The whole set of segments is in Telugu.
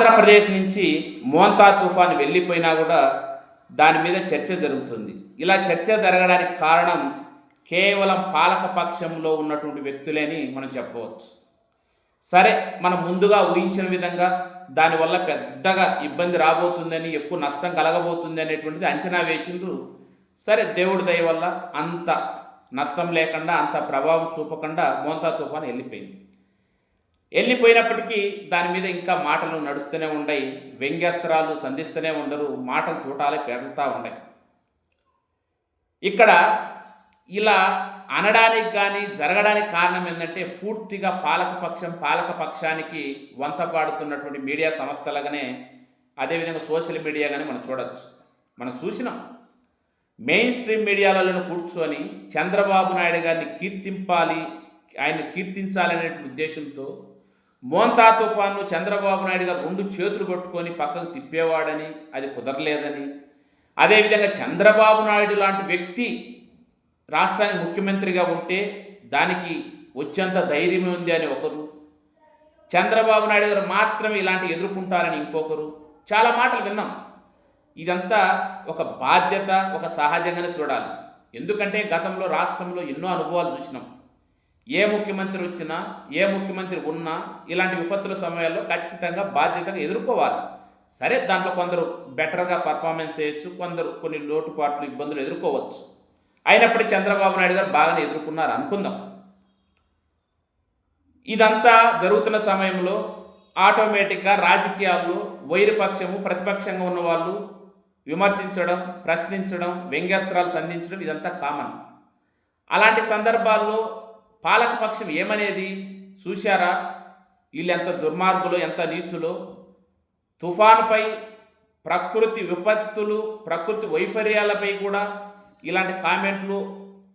ఆంధ్రప్రదేశ్ నుంచి మోంతా తుఫాన్ వెళ్ళిపోయినా కూడా దాని మీద చర్చ జరుగుతుంది. ఇలా చర్చ జరగడానికి కారణం కేవలం పాలక పక్షంలో ఉన్నటువంటి వ్యక్తులేని మనం చెప్పవచ్చు. సరే మనం ముందుగా ఊహించిన విధంగా దానివల్ల పెద్దగా ఇబ్బంది రాబోతుందని ఎక్కువ నష్టం కలగబోతుంది అనేటువంటిది అంచనా వేసిండ్రు. సరే దేవుడి దయ వల్ల అంత నష్టం లేకుండా అంత ప్రభావం చూపకుండా మోంతా తుఫాన్ వెళ్ళిపోయింది. వెళ్ళిపోయినప్పటికీ దాని మీద ఇంకా మాటలు నడుస్తూనే ఉన్నాయి వ్యంగ్యాస్త్రాలు సంధిస్తూనే ఉండరు మాటలు తూటాలే పెడతా ఉన్నాయి ఇక్కడ ఇలా అనడానికి కానీ జరగడానికి కారణం ఏంటంటే పూర్తిగా పాలకపక్షం పాలకపక్షానికి వంతపాడుతున్నటువంటి వంత పాడుతున్నటువంటి మీడియా సంస్థలుగానే అదేవిధంగా సోషల్ మీడియా కానీ మనం చూడవచ్చు మనం చూసినాం. మెయిన్ స్ట్రీమ్ మీడియాలలో కూర్చొని చంద్రబాబు నాయుడు గారిని కీర్తింపాలి ఆయన కీర్తించాలనే ఉద్దేశంతో మోంతా తుఫాన్ను చంద్రబాబు నాయుడు గారు రెండు చేతులు పట్టుకొని పక్కకు తిప్పేవాడని అది కుదరలేదని. అదేవిధంగా చంద్రబాబు నాయుడు లాంటి వ్యక్తి రాష్ట్రానికి ముఖ్యమంత్రిగా ఉంటే దానికి వచ్చేంత ధైర్యం ఉంది అని ఒకరు. చంద్రబాబు నాయుడు గారు మాత్రమే ఇలాంటి ఎదుర్కొంటారని ఇంకొకరు. చాలా మాటలు విన్నాం. ఇదంతా ఒక బాధ్యత ఒక సహజంగానే చూడాలి. ఎందుకంటే గతంలో రాష్ట్రంలో ఎన్నో అనుభవాలు చూసినాం. ఏ ముఖ్యమంత్రి వచ్చినా ఏ ముఖ్యమంత్రి ఉన్నా ఇలాంటి విపత్తుల సమయాల్లో ఖచ్చితంగా బాధ్యతగా ఎదుర్కోవాలి. సరే దాంట్లో కొందరు బెటర్గా పర్ఫార్మెన్స్ చేయొచ్చు కొందరు కొన్ని లోటుపాట్లు ఇబ్బందులు ఎదుర్కోవచ్చు. అయినప్పటికీ చంద్రబాబు నాయుడు గారు బాగానే ఎదుర్కొన్నారు అనుకుందాం. ఇదంతా జరుగుతున్న సమయంలో ఆటోమేటిక్గా రాజకీయాల్లో వైరపక్షము ప్రతిపక్షంగా ఉన్న వాళ్ళు విమర్శించడం ప్రశ్నించడం వ్యంగ్యాస్త్రాలు సంధించడం ఇదంతా కామన్. అలాంటి సందర్భాల్లో పాలకపక్షం ఏమనేది? చూశారా? వీళ్ళు ఎంత దుర్మార్గులు ఎంత నీచులు? తుఫానుపై ప్రకృతి విపత్తులు ప్రకృతి వైపర్యాలపై కూడా ఇలాంటి కామెంట్లు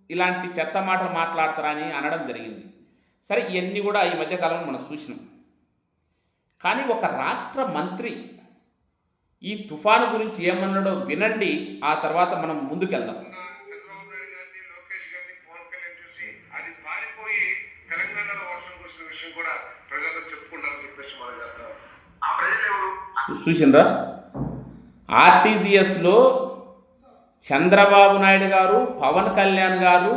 ఇలాంటి చెత్త మాటలు మాట్లాడతారని అనడం జరిగింది. సరే ఇవన్నీ కూడా ఈ మధ్యకాలంలో మనం చూసినాం. కానీ ఒక రాష్ట్ర మంత్రి ఈ తుఫాను గురించి ఏమన్నాడో వినండి ఆ తర్వాత మనం ముందుకెళ్దాం చంద్రబాబు నాయుడు గారిని లోకేష్ గారిని పవన్ కళ్యాణ్ చూసి అది పారిపోయి తెలంగాణలో వర్షం కురిసిన విషయం కూడా ప్రజలందరూ చెప్పుకుంటారని చెప్పేసి మనం చేస్తాం ఆ ప్రజలు ఎవరు? చూ- చూసిండ్రా? ఆర్టీజీఎస్లో చంద్రబాబు నాయుడు గారు పవన్ కళ్యాణ్ గారు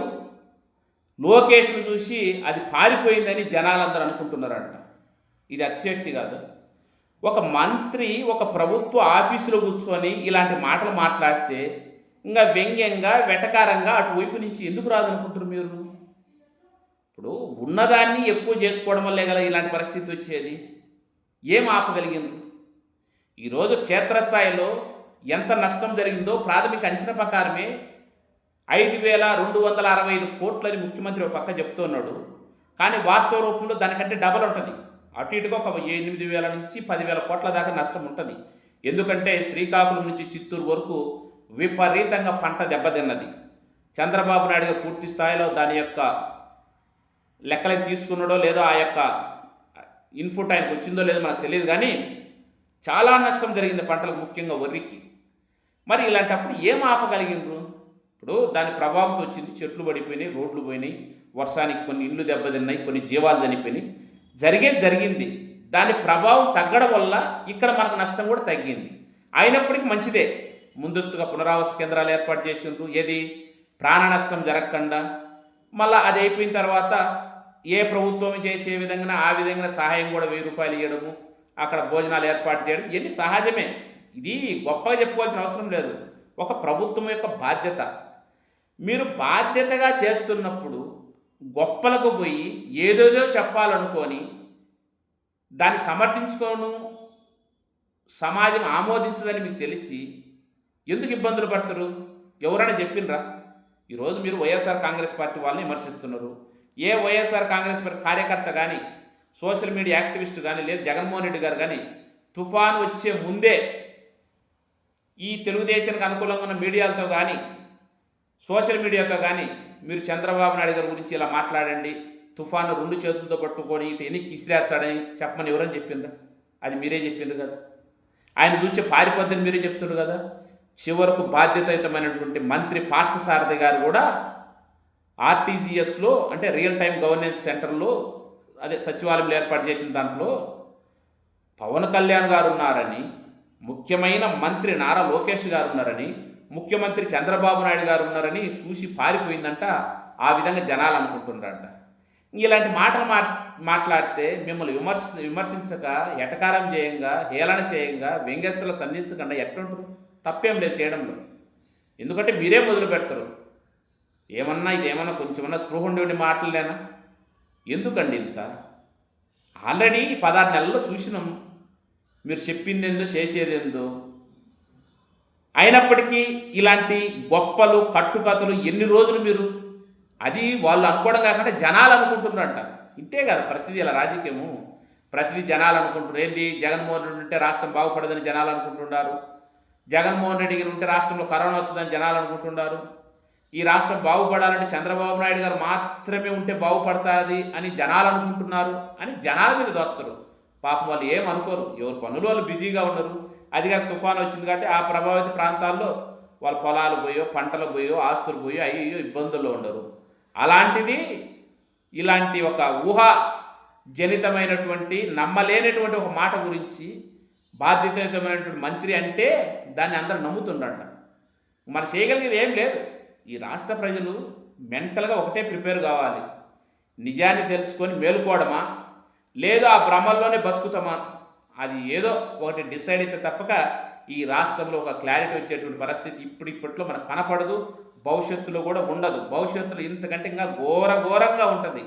లోకేష్ను చూసి అది పారిపోయిందని జనాలందరూ అనుకుంటున్నారంట. ఇది అతిశక్తి కాదు. ఒక మంత్రి ఒక ప్రభుత్వ ఆఫీసులో కూర్చొని ఇలాంటి మాటలు మాట్లాడితే ఇంకా వ్యంగ్యంగా వెటకారంగా అటువైపు నుంచి ఎందుకు రాదనుకుంటారు మీరు? ఇప్పుడు ఉన్నదాన్ని ఎక్కువ చేసుకోవడం వల్లే కదా ఇలాంటి పరిస్థితి వచ్చేది? ఏం ఆపగలిగింది ఈరోజు క్షేత్రస్థాయిలో ఎంత నష్టం జరిగిందో ప్రాథమిక అంచనా ప్రకారమే ఐదు వేల రెండు వందల అరవై ఐదు కోట్లని ముఖ్యమంత్రి ఒక పక్క చెప్తున్నాడు. కానీ వాస్తవ రూపంలో దానికంటే డబల్ ఉంటుంది. అటు ఇటుగా ఒక ఎనిమిది వేల నుంచి పదివేల కోట్ల దాకా నష్టం ఉంటుంది. ఎందుకంటే శ్రీకాకుళం నుంచి చిత్తూరు వరకు విపరీతంగా పంట దెబ్బతిన్నది. చంద్రబాబు నాయుడు పూర్తి స్థాయిలో దాని యొక్క లెక్కలకు తీసుకున్నాడో లేదో ఆ యొక్క ఇన్పుట్ ఆయనకు వచ్చిందో లేదో మనకు తెలియదు కానీ చాలా నష్టం జరిగింది పంటలకు ముఖ్యంగా వరికి. మరి ఇలాంటప్పుడు ఏం ఆపగలిగిండ్రు? ఇప్పుడు దాని ప్రభావంతో వచ్చింది చెట్లు పడిపోయినాయి రోడ్లు పోయినాయి వర్షానికి కొన్ని ఇండ్లు దెబ్బతిన్నాయి కొన్ని జీవాలు చనిపోయినాయి. జరిగేది జరిగింది. దాని ప్రభావం తగ్గడం వల్ల ఇక్కడ మనకు నష్టం కూడా తగ్గింది. అయినప్పటికీ మంచిదే. ముందస్తుగా పునరావాస కేంద్రాలు ఏర్పాటు చేసిండ్రు. ఏది? ప్రాణ నష్టం జరగకుండా. మళ్ళీ అది అయిపోయిన తర్వాత ఏ ప్రభుత్వం చేసే విధంగా ఆ విధంగా సహాయం కూడా వెయ్యి రూపాయలు ఇవ్వడము అక్కడ భోజనాలు ఏర్పాటు చేయడం ఇవన్నీ సహజమే. ఇది గొప్పగా చెప్పుకోవాల్సిన అవసరం లేదు. ఒక ప్రభుత్వం యొక్క బాధ్యత. మీరు బాధ్యతగా చేస్తున్నప్పుడు గొప్పలకు పోయి ఏదేదో చెప్పాలనుకొని దాన్ని సమర్థించుకోను సమాజం ఆమోదించదని మీకు తెలిసి ఎందుకు ఇబ్బందులు పడతారు? ఎవరైనా చెప్పినరా? ఈరోజు మీరు వైఎస్ఆర్ కాంగ్రెస్ పార్టీ వాళ్ళని విమర్శిస్తున్నారు. ఏ వైఎస్ఆర్ కాంగ్రెస్ కార్యకర్త కానీ సోషల్ మీడియా యాక్టివిస్ట్ కానీ లేదు జగన్మోహన్ రెడ్డి గారు కానీ తుఫాను వచ్చే ముందే ఈ తెలుగుదేశానికి అనుకూలంగా ఉన్న మీడియాలతో కానీ సోషల్ మీడియాతో కానీ మీరు చంద్రబాబు నాయుడు గారి గురించి ఇలా మాట్లాడండి తుఫాను రెండు చేతులతో పట్టుకొని ఇటు ఎనికి ఇసిరేస్తాడని చెప్పమని ఎవరని చెప్పిందా అది మీరే చెప్పింది కదా. ఆయన చూసి పారిపోద్దని మీరే చెప్తున్నారు కదా. చివరకు బాధ్యతయుతమైనటువంటి మంత్రి పార్థసారథి గారు కూడా ఆర్టీజీఎస్లో అంటే రియల్ టైం గవర్నెన్స్ సెంటర్లో అదే సచివాలయంలో ఏర్పాటు చేసిన దాంట్లో పవన్ కళ్యాణ్ గారు ఉన్నారని ముఖ్యమైన మంత్రి నారా లోకేష్ గారు ఉన్నారని ముఖ్యమంత్రి చంద్రబాబు నాయుడు గారు ఉన్నారని చూసి పారిపోయిందంట ఆ విధంగా జనాలు అనుకుంటున్నారంట. ఇలాంటి మాటలు మా మాట్లాడితే మిమ్మల్ని విమర్శ విమర్శించక ఎటకారం చేయంగా హేళన చేయంగా వ్యంగ్యస్తులు సంధించకుండా ఎట్టుంటారు? తప్పేం లేదు చేయడంలో. ఎందుకంటే మీరే మొదలు పెడతారు ఏమన్నా ఇది కొంచెమన్నా స్పృహ ఉండి మాటలేనా? ఎందుకండి ఇంత? ఆల్రెడీ పదహారు నెలల్లో చూసినాం. మీరు చెప్పింది చేసేదేందో చేసేది అయినప్పటికీ ఇలాంటి గొప్పలు కట్టుకథలు ఎన్ని రోజులు మీరు? అది వాళ్ళు అనుకోవడం కాకుండా జనాలు అనుకుంటున్నారంట. ఇంతే కదా ప్రతిదీ ఇలా రాజకీయము. ప్రతిదీ జనాలు అనుకుంటున్నారు. ఏంటి? జగన్మోహన్ రెడ్డి ఉంటే రాష్ట్రం బాగుపడదని జనాలు అనుకుంటున్నారు. జగన్మోహన్ రెడ్డి గారు ఉంటే రాష్ట్రంలో కరోనా వచ్చిందని జనాలు అనుకుంటున్నారు. ఈ రాష్ట్రం బాగుపడాలంటే చంద్రబాబు నాయుడు గారు మాత్రమే ఉంటే బాగుపడుతుంది అని జనాలు అనుకుంటున్నారు అని జనాల మీద దోస్తారు. పాపం వాళ్ళు ఏం అనుకోరు. ఎవరు పనులు వాళ్ళు బిజీగా ఉన్నారు అది కాక తుఫాను వచ్చింది కాబట్టి ఆ ప్రభావిత ప్రాంతాల్లో వాళ్ళ పొలాలు పోయో పంటలు పోయో ఆస్తులు పోయో అయ్యో ఇబ్బందుల్లో ఉండరు. అలాంటిది ఇలాంటి ఒక ఊహ జనితమైనటువంటి నమ్మలేనటువంటి ఒక మాట గురించి బాధ్యతయుతమైనటువంటి మంత్రి అంటే దాన్ని అందరూ నమ్ముతుండట. మనం చేయగలిగేది ఏం లేదు. ఈ రాష్ట్ర ప్రజలు మెంటల్గా ఒకటే ప్రిపేర్ కావాలి. నిజాన్ని తెలుసుకొని మేలుకోవడమా? లేదో ఆ భ్రమల్లోనే బతుకుతామా? అది ఏదో ఒకటి డిసైడ్ అయితే తప్పక ఈ రాష్ట్రంలో ఒక క్లారిటీ వచ్చేటువంటి పరిస్థితి ఇప్పుడు ఇప్పట్లో మనకు కనపడదు. భవిష్యత్తులో కూడా ఉండదు. భవిష్యత్తులో ఇంతకంటే ఇంకా ఘోర ఘోరంగా ఉంటుంది.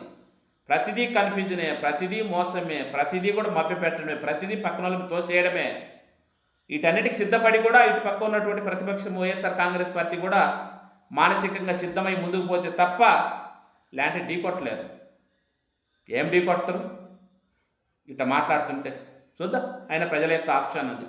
ప్రతిదీ కన్ఫ్యూజనే ప్రతిదీ మోసమే ప్రతిదీ కూడా మభ్యపెట్టడమే ప్రతిదీ పక్కన వాళ్ళకి తోసేయడమే. వీటన్నిటికి సిద్ధపడి కూడా ఇటు పక్క ఉన్నటువంటి ప్రతిపక్షం వైఎస్ఆర్ కాంగ్రెస్ పార్టీ కూడా మానసికంగా సిద్ధమై ముందుకు పోతే తప్ప లాంటి ఢీ కొట్టలేరు. ఏం ఢీ కొడతారు? ఇట్లా మాట్లాడుతుంటే. చూద్దాం. ఆయన ప్రజల యొక్క ఆప్షన్ అది.